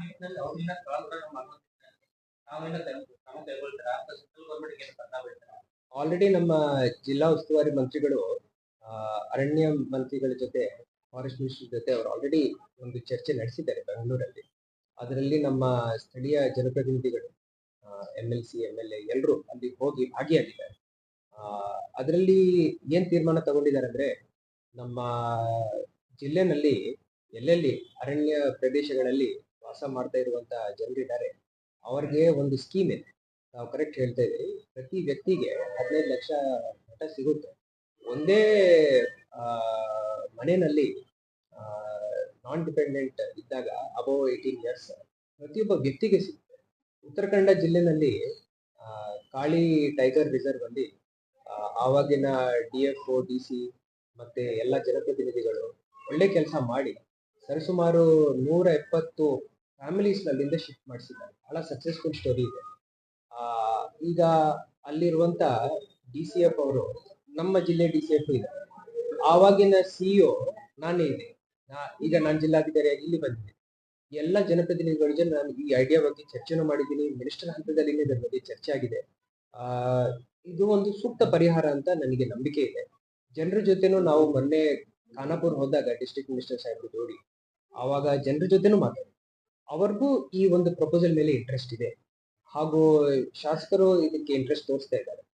ನಿಟ್ಟಿನಲ್ಲಿ ನಾವೆಲ್ಲ central government ಏನು ಪತ್ರ ಬೀಳ್ತಾರ ಆಲ್ರೆಡಿ ನಮ್ಮ ಜಿಲ್ಲಾ ಉಸ್ತುವಾರಿ ಮಂತ್ರಿಗಳು ಅರಣ್ಯ ಮಂತ್ರಿಗಳ ಜೊತೆ ಫಾರೆಸ್ಟ್ ಮಿನಿಸ್ಟರ್ ಜೊತೆ ಅವರು ಆಲ್ರೆಡಿ ಒಂದು ಚರ್ಚೆ ನಡೆಸಿದ್ದಾರೆ ಬೆಂಗಳೂರಲ್ಲಿ. ಅದರಲ್ಲಿ ನಮ್ಮ ಸ್ಥಳೀಯ ಜನಪ್ರತಿನಿಧಿಗಳು M L C M L A ಎಲ್ಲರೂ ಅಲ್ಲಿ ಹೋಗಿ ಭಾಗಿಯಾಗಿದ್ದಾರೆ. ಅದರಲ್ಲಿ ಏನ್ ತೀರ್ಮಾನ ತಗೊಂಡಿದ್ದಾರೆ ಅಂದ್ರೆ, ನಮ್ಮ ಜಿಲ್ಲೆನಲ್ಲಿ ಎಲ್ಲೆಲ್ಲಿ ಅರಣ್ಯ ಪ್ರದೇಶಗಳಲ್ಲಿ ವಾಸ ಮಾಡ್ತಾ ಇರುವಂತ ಜನರಿದ್ದಾರೆ ಅವ್ರಿಗೆ ಒಂದು ಸ್ಕೀಮ್ ಇದೆ. ನಾವು ಕರೆಕ್ಟ್ ಹೇಳ್ತಾ ಇದ್ದೀವಿ. ಪ್ರತಿ ವ್ಯಕ್ತಿಗೆ ಹದಿನೈದು ಲಕ್ಷ ಮಟ್ಟ ಸಿಗುತ್ತೆ. ಒಂದೇ ಮನೆಯಲ್ಲಿ ನಾನ್ ಡಿಪೆಂಡೆಂಟ್ ಇದ್ದಾಗ ಅಬೌವ್ ಏಯ್ಟೀನ್ ಇಯರ್ಸ್ ಪ್ರತಿಯೊಬ್ಬ ವ್ಯಕ್ತಿಗೆ ಸಿಗುತ್ತೆ. ಉತ್ತರ ಕನ್ನಡ ಜಿಲ್ಲೆನಲ್ಲಿ ಕಾಳಿ ಟೈಗರ್ ರಿಸರ್ವ್ ಅಲ್ಲಿ ಆವಾಗಿನ ಡಿ ಎಫ್ ಡಿ ಸಿ ಮತ್ತೆ ಎಲ್ಲ ಜನಪ್ರತಿನಿಧಿಗಳು ಒಳ್ಳೆ ಕೆಲಸ ಮಾಡಿ, ಸರಿಸುಮಾರು ನೂರ ಎಪ್ಪತ್ತು ಫ್ಯಾಮಿಲೀಸ್ ಅಲ್ಲಿಂದ ಶಿಫ್ಟ್ ಮಾಡಿಸಿದ್ದಾರೆ. ಬಹಳ ಸಕ್ಸಸ್ಫುಲ್ ಸ್ಟೋರಿ ಇದೆ. ಈಗ ಅಲ್ಲಿರುವಂತ ಡಿ ಸಿ ಎಫ್ ಅವರು, ನಮ್ಮ ಜಿಲ್ಲೆ ಡಿ ಸಿ ಎಫ್ ಇದೆ. ಆವಾಗಿನ ಸಿ ಇ ನಾನೇ ಇದೆ ಈಗ ನಾನು ಜಿಲ್ಲಾಧಿಕಾರಿಯಾಗಿ ಇಲ್ಲಿ ಬಂದಿದ್ದೀನಿ ಎಲ್ಲ ಜನಪ್ರತಿನಿಧಿಗಳ ಜೊತೆ ನಾನು ಈ ಐಡಿಯಾ ಬಗ್ಗೆ ಚರ್ಚೆನೂ ಮಾಡಿದ್ದೀನಿ. ಮಿನಿಸ್ಟರ್ ಹಂತದಲ್ಲಿ ಇದರ ಬಗ್ಗೆ ಚರ್ಚೆ ಆಗಿದೆ. ಇದು ಒಂದು ಸೂಕ್ತ ಪರಿಹಾರ ಅಂತ ನನಗೆ ನಂಬಿಕೆ ಇದೆ. ಜನರ ಜೊತೆನೂ ನಾವು ಮೊನ್ನೆ ಖಾನಾಪುರ್ ಹೋದಾಗ ಡಿಸ್ಟ್ರಿಕ್ಟ್ ಮಿನಿಸ್ಟರ್ ಸಾಹೇಬ್ರು ಜೋಡಿ, ಆವಾಗ ಜನರ ಜೊತೆನೂ ಮಾತಾಡಿ ಅವ್ರಿಗೂ ಈ ಒಂದು ಪ್ರಪೋಸಲ್ ಮೇಲೆ ಇಂಟ್ರೆಸ್ಟ್ ಇದೆ. ಹಾಗೂ ಶಾಸಕರು ಇದಕ್ಕೆ ಇಂಟ್ರೆಸ್ಟ್ ತೋರಿಸ್ತಾ ಇದ್ದಾರೆ.